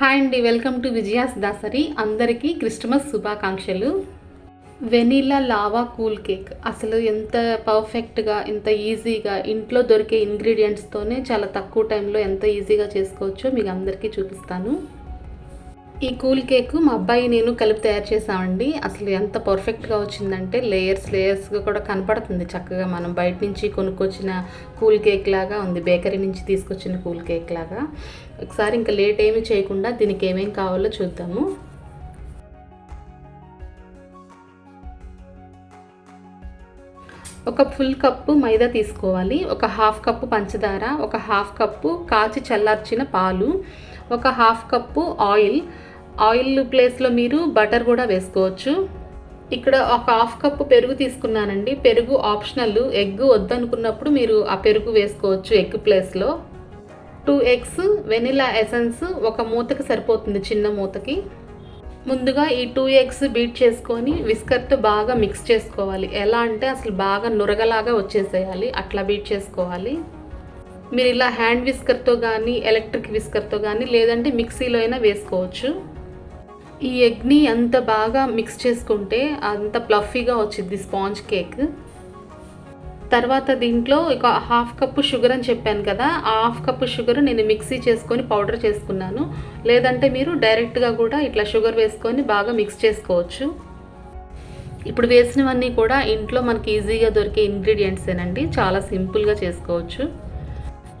Hi అండి welcome to Vijaya's Dasari. అందరికీ Christmas శుభాకాంక్షలు. Vanilla lava cool cake. అసలు ఎంత పర్ఫెక్ట్గా ఎంత ఈజీగా ఇంట్లో దొరికే ఇంగ్రీడియంట్స్తోనే చాలా తక్కువ టైంలో ఎంత ఈజీగా చేసుకోవచ్చో మీకు అందరికీ చూపిస్తాను. ఈ కూల్ కేక్ మా అబ్బాయి నేను కలిపి తయారు చేసామండి అసలు ఎంత పర్ఫెక్ట్గా వచ్చిందంటే లేయర్స్ లేయర్స్గా కూడా కనపడుతుంది. చక్కగా మనం బయట నుంచి కొనుక్కొచ్చిన కూల్ కేక్ లాగా ఉంది. బేకరీ నుంచి తీసుకొచ్చిన కూల్ కేక్ లాగా. ఒకసారి ఇంకా లేట్ ఏమీ చేయకుండా దీనికి ఏమేం కావాలో చూద్దాము. ఒక ఫుల్ కప్పు మైదా తీసుకోవాలి. ఒక హాఫ్ కప్పు పంచదార. ఒక హాఫ్ కప్పు కాచి చల్లార్చిన పాలు. ఒక హాఫ్ కప్పు ఆయిల్ ఆయిల్ ప్లేస్లో మీరు బటర్ కూడా వేసుకోవచ్చు. ఇక్కడ ఒక హాఫ్ కప్పు పెరుగు తీసుకున్నానండి. పెరుగు ఆప్షనల్ ఎగ్ వద్దనుకున్నప్పుడు మీరు ఆ పెరుగు వేసుకోవచ్చు ఎగ్ ప్లేస్లో టూ ఎగ్స్ వెనిలా ఎసెన్స్ ఒక మూతకి సరిపోతుంది చిన్న మూతకి. ముందుగా ఈ టూ ఎగ్స్ బీట్ చేసుకొని విస్కర్తో బాగా మిక్స్ చేసుకోవాలి. ఎలా అంటే అసలు బాగా నురగలాగా వచ్చేసేయాలి. అట్లా బీట్ చేసుకోవాలి. మీరు ఇలా హ్యాండ్ విస్కర్తో కానీ ఎలక్ట్రిక్ విస్కర్తో కానీ లేదంటే మిక్సీలో అయినా వేసుకోవచ్చు. ఈ ఎగ్ని అంత బాగా మిక్స్ చేసుకుంటే అంత ప్లఫీగా వచ్చింది స్పాంజ్ కేక్. తర్వాత దీంట్లో ఒక హాఫ్ కప్పు షుగర్ అని చెప్పాను కదా ఆ హాఫ్ కప్పు షుగర్ నేను మిక్సీ చేసుకొని పౌడర్ చేసుకున్నాను. లేదంటే మీరు డైరెక్ట్గా కూడా ఇట్లా షుగర్ వేసుకొని బాగా మిక్స్ చేసుకోవచ్చు. ఇప్పుడు వేసినవన్నీ కూడా ఇంట్లో మనకి ఈజీగా దొరికే ఇంగ్రీడియంట్సేనండి చాలా సింపుల్గా చేసుకోవచ్చు.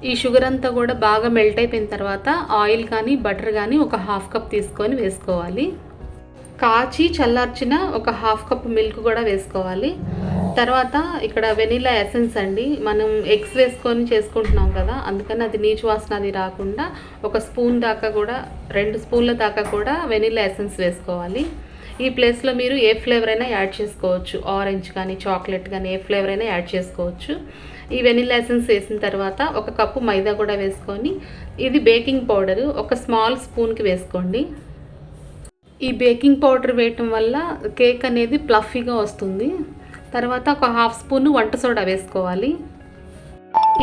ఈ షుగర్ అంతా కూడా బాగా మెల్ట్ అయిపోయిన తర్వాత ఆయిల్ కానీ బటర్ కానీ ఒక హాఫ్ కప్ తీసుకొని వేసుకోవాలి. కాచి చల్లార్చిన ఒక హాఫ్ కప్ మిల్క్ కూడా వేసుకోవాలి. తర్వాత ఇక్కడ వెనీలా ఎసెన్స్ అండి. మనం ఎగ్స్ వేసుకొని చేసుకుంటున్నాం కదా అందుకని అది నీచు వాసన అది రాకుండా ఒక స్పూన్ దాకా కూడా రెండు స్పూన్ల దాకా కూడా వెనీలా ఎసెన్స్ వేసుకోవాలి. ఈ ప్లేస్లో మీరు ఏ ఫ్లేవర్ అయినా యాడ్ చేసుకోవచ్చు. ఆరెంజ్ కానీ చాక్లెట్ కానీ ఏ ఫ్లేవర్ అయినా యాడ్ చేసుకోవచ్చు. ఈ వెనిలా ఎసెన్స్ వేసిన తర్వాత ఒక కప్పు మైదా కూడా వేసుకొని ఇది బేకింగ్ పౌడరు ఒక స్మాల్ స్పూన్కి వేసుకోండి. ఈ బేకింగ్ పౌడర్ వేయటం వల్ల కేక్ అనేది ప్లఫీగా వస్తుంది. తర్వాత ఒక హాఫ్ స్పూన్ వంట సోడా వేసుకోవాలి.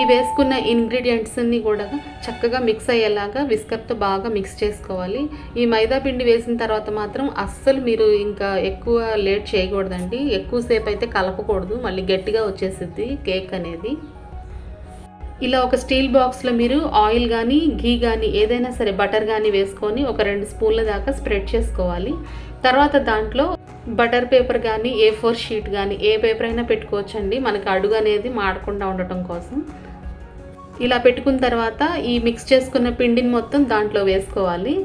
ఈ వేసుకున్న ఇంగ్రీడియంట్స్ని కూడా చక్కగా మిక్స్ అయ్యేలాగా విస్కర్తో బాగా మిక్స్ చేసుకోవాలి. ఈ మైదా పిండి వేసిన తర్వాత మాత్రం అస్సలు మీరు ఇంకా ఎక్కువ లేట్ చేయకూడదండి. ఎక్కువసేపు అయితే కలపకూడదు. మళ్ళీ గట్టిగా వచ్చేసిద్ది కేక్ అనేది. ఇలా ఒక స్టీల్ బాక్స్లో మీరు ఆయిల్ కానీ ఘీ కానీ ఏదైనా సరే బటర్ కానీ వేసుకొని ఒక రెండు స్పూన్ల దాకా స్ప్రెడ్ చేసుకోవాలి. తర్వాత దాంట్లో బటర్ పేపర్ కానీ ఏ ఫోర్ షీట్ కానీ ఏ పేపర్ అయినా పెట్టుకోవచ్చండి. మనకి అడుగు అనేది మాడకుండా ఉండటం కోసం. ఇలా పెట్టుకున్న తర్వాత ఈ మిక్స్ చేసుకున్న పిండిని మొత్తం దాంట్లో వేసుకోవాలి.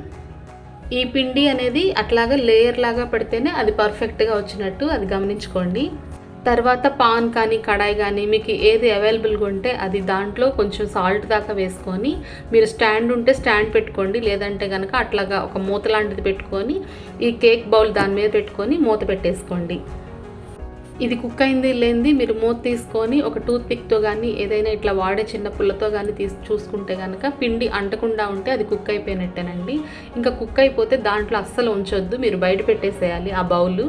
ఈ పిండి అనేది అట్లాగా లేయర్ లాగా పెడితేనే అది పర్ఫెక్ట్గా వచ్చినట్టు అది గమనించుకోండి. తర్వాత పాన్ కానీ కడాయి కానీ మీకు ఏది అవైలబుల్గా ఉంటే అది దాంట్లో కొంచెం సాల్ట్ దాకా వేసుకొని మీరు స్టాండ్ ఉంటే స్టాండ్ పెట్టుకోండి. లేదంటే కనుక అట్లాగా ఒక మూత లాంటిది పెట్టుకొని ఈ కేక్ బౌల్ దాని మీద పెట్టుకొని మూత పెట్టేసుకోండి. ఇది కుక్ అయింది లేనిది మీరు మూత తీసుకొని ఒక టూత్ పిక్తో కానీ ఏదైనా ఇట్లా వాడే చిన్న పుల్లతో కానీ తీసి చూసుకుంటే కనుక పిండి అంటకుండా ఉంటే అది కుక్ అయిపోయినట్టేనండి. ఇంకా కుక్ అయిపోతే దాంట్లో అస్సలు ఉంచొద్దు మీరు బయట పెట్టేసేయాలి ఆ బౌలు.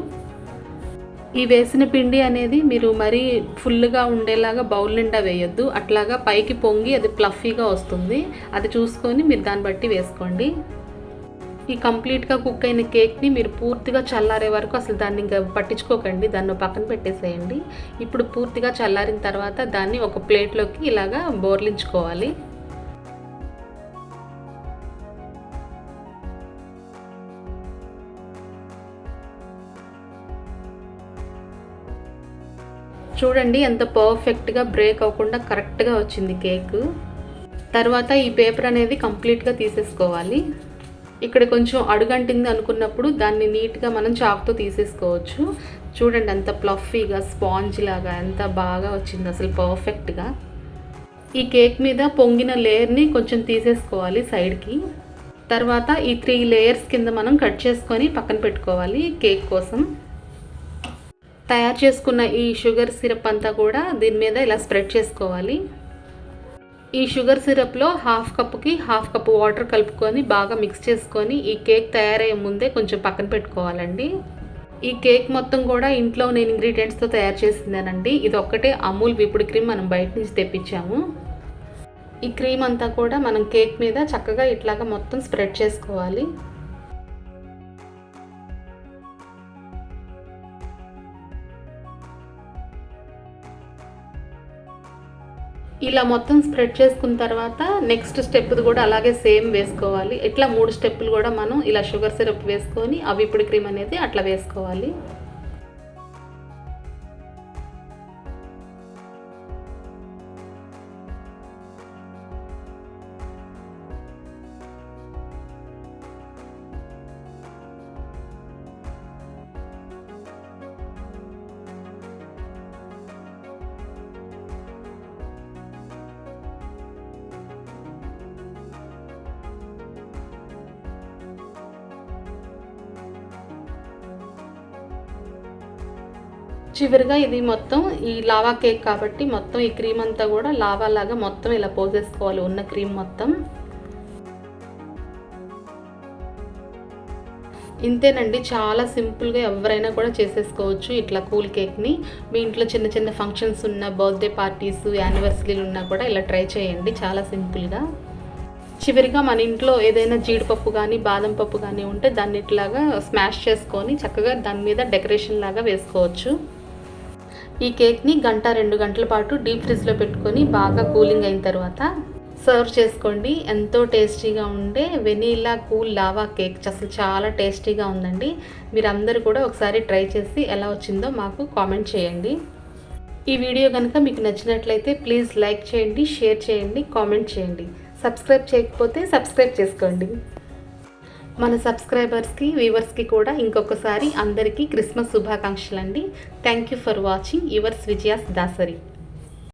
ఈ వేసిన పిండి అనేది మీరు మరీ ఫుల్గా ఉండేలాగా బౌల్ నిండా వేయొద్దు. అట్లాగా పైకి పొంగి అది ప్లఫీగా వస్తుంది. అది చూసుకొని మీరు దాన్ని బట్టి వేసుకోండి. ఈ కంప్లీట్గా కుక్ అయిన కేక్ని మీరు పూర్తిగా చల్లారే వరకు అసలు దాన్ని ఇంకా పట్టించుకోకండి. దాన్ని పక్కన పెట్టేసేయండి. ఇప్పుడు పూర్తిగా చల్లారిన తర్వాత దాన్ని ఒక ప్లేట్లోకి ఇలాగా బోర్లించుకోవాలి. చూడండి ఎంత పర్ఫెక్ట్గా బ్రేక్ అవ్వకుండా కరెక్ట్గా వచ్చింది కేక్. తర్వాత ఈ పేపర్ అనేది కంప్లీట్గా తీసేసుకోవాలి. ఇక్కడ కొంచెం అడుగంటింది అనుకున్నప్పుడు దాన్ని నీట్గా మనం చాక్తో తీసేసుకోవచ్చు. చూడండి అంత ప్లఫీగా స్పాంజ్ లాగా ఎంత బాగా వచ్చింది అసలు పర్ఫెక్ట్గా. ఈ కేక్ మీద పొంగిన లేయర్ని కొంచెం తీసేసుకోవాలి సైడ్కి. తర్వాత ఈ త్రీ లేయర్స్ కింద మనం కట్ చేసుకొని పక్కన పెట్టుకోవాలి కేక్ కోసం. తయారు చేసుకున్న ఈ షుగర్ సిరప్ అంతా కూడా దీని మీద ఇలా స్ప్రెడ్ చేసుకోవాలి. ఈ షుగర్ సిరప్లో హాఫ్ కప్కి హాఫ్ కప్ వాటర్ కలుపుకొని బాగా మిక్స్ చేసుకొని ఈ కేక్ తయారయ్యే ముందే కొంచెం పక్కన పెట్టుకోవాలండి. ఈ కేక్ మొత్తం కూడా ఇంట్లో నేను ఇంగ్రీడియంట్స్తో తయారు చేసిందేనండి. ఇది ఒక్కటే అమూల్ విపుడు క్రీమ్ మనం బయట నుంచి తెప్పించాము. ఈ క్రీమ్ అంతా కూడా మనం కేక్ మీద చక్కగా ఇట్లాగా మొత్తం స్ప్రెడ్ చేసుకోవాలి. ఇలా మొత్తం స్ప్రెడ్ చేసుకున్న తర్వాత నెక్స్ట్ స్టెప్ది కూడా అలాగే సేమ్ వేసుకోవాలి. ఇట్లా మూడు స్టెప్పులు కూడా మనం ఇలా షుగర్ సిరప్ వేసుకొని అవి ఇప్పుడు క్రీమ్ అనేది అట్లా వేసుకోవాలి. చివరిగా ఇది మొత్తం ఈ లావా కేక్ కాబట్టి మొత్తం ఈ క్రీమ్ అంతా కూడా లావా లాగా మొత్తం ఇలా పోసేసుకోవాలి ఉన్న క్రీమ్ మొత్తం. ఇంతేనండి చాలా సింపుల్గా ఎవరైనా కూడా చేసేసుకోవచ్చు ఇట్లా కూల్ కేక్ని. మీ ఇంట్లో చిన్న చిన్న ఫంక్షన్స్ ఉన్న బర్త్డే పార్టీస్ యానివర్సరీలు ఉన్నా కూడా ఇలా ట్రై చేయండి చాలా సింపుల్గా. చివరిగా మన ఇంట్లో ఏదైనా జీడిపప్పు కానీ బాదం పప్పు కానీ ఉంటే దాన్ని ఇట్లాగా స్మాష్ చేసుకొని చక్కగా దాని మీద డెకరేషన్ లాగా వేసుకోవచ్చు. ఈ కేక్ని గంట రెండు గంటల పాటు డీప్ ఫ్రిడ్జ్లో పెట్టుకొని బాగా కూలింగ్ అయిన తర్వాత సర్వ్ చేసుకోండి. ఎంతో టేస్టీగా ఉండే వెనీలా కూల్ లావా కేక్. అసలు చాలా టేస్టీగా ఉందండి. మీరు కూడా ఒకసారి ట్రై చేసి ఎలా వచ్చిందో మాకు కామెంట్ చేయండి. ఈ వీడియో కనుక మీకు నచ్చినట్లయితే ప్లీజ్ లైక్ చేయండి షేర్ చేయండి కామెంట్ చేయండి. సబ్స్క్రైబ్ చేయకపోతే సబ్స్క్రైబ్ చేసుకోండి. మన సబ్స్క్రైబర్స్కి వ్యూవర్స్కి కూడా ఇంకొకసారి అందరికీ క్రిస్మస్ శుభాకాంక్షలు అండి thank you for watching yours Vijaya's Dasari